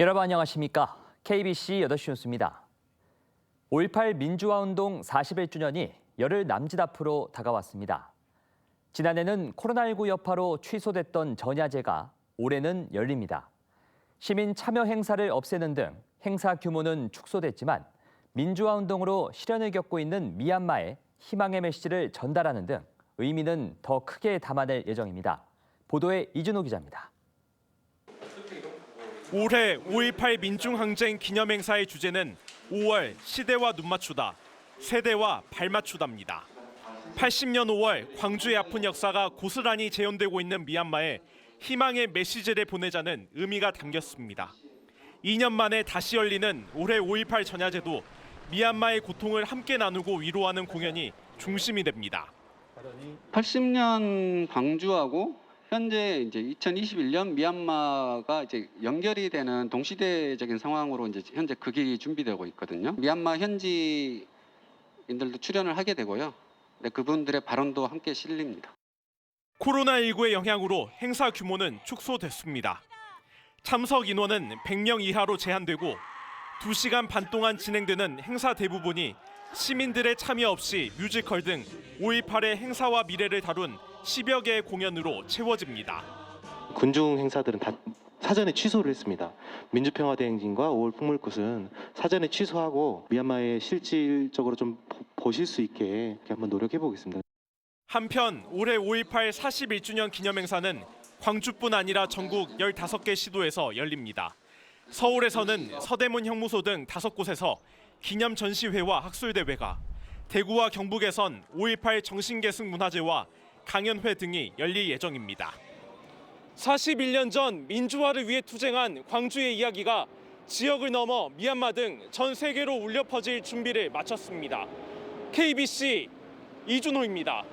여러분 안녕하십니까? KBC 8시 뉴스입니다. 5.18 민주화운동 41주년이 열흘 남짓 앞으로 다가왔습니다. 지난해는 코로나19 여파로 취소됐던 전야제가 올해는 열립니다. 시민 참여 행사를 없애는 등 행사 규모는 축소됐지만 민주화 운동으로 시련을 겪고 있는 미얀마에 희망의 메시지를 전달하는 등 의미는 더 크게 담아낼 예정입니다. 보도에 이준호 기자입니다. 올해 5.18 민중항쟁 기념행사의 주제는 5월 시대와 눈맞추다, 세대와 발맞추다입니다. 80년 5월 광주의 아픈 역사가 고스란히 재현되고 있는 미얀마에 희망의 메시지를 보내자는 의미가 담겼습니다. 2년 만에 다시 열리는 올해 5.18 전야제도 미얀마의 고통을 함께 나누고 위로하는 공연이 중심이 됩니다. 80년 광주하고 현재 이제 2021년 미얀마가 이제 연결이 되는 동시대적인 상황으로 이제 현재 극이 준비되고 있거든요. 미얀마 현지인들도 출연을 하게 되고요. 네, 그분들의 발언도 함께 실립니다. 코로나19의 영향으로 행사 규모는 축소됐습니다. 참석 인원은 100명 이하로 제한되고 2시간 반 동안 진행되는 행사 대부분이 시민들의 참여 없이 뮤지컬 등 5.18의 행사와 미래를 다룬 10여 개의 공연으로 채워집니다. 군중 행사들은 다 사전에 취소를 했습니다. 민주평화 대행진과 5월 풍물꽃은 사전에 취소하고 미얀마에 실질적으로 좀 보- 보실 수 있게 이렇게 한번 노력해 보겠습니다. 한편 올해 5.18 41주년 기념행사는 광주뿐 아니라 전국 15개 시도에서 열립니다. 서울에서는 서대문 형무소 등 5곳에서 기념 전시회와 학술대회가, 대구와 경북에선 5.18 정신계승 문화제와 강연회 등이 열릴 예정입니다. 41년 전 민주화를 위해 투쟁한 광주의 이야기가 지역을 넘어 미얀마 등 전 세계로 울려 퍼질 준비를 마쳤습니다. KBC 이준호입니다.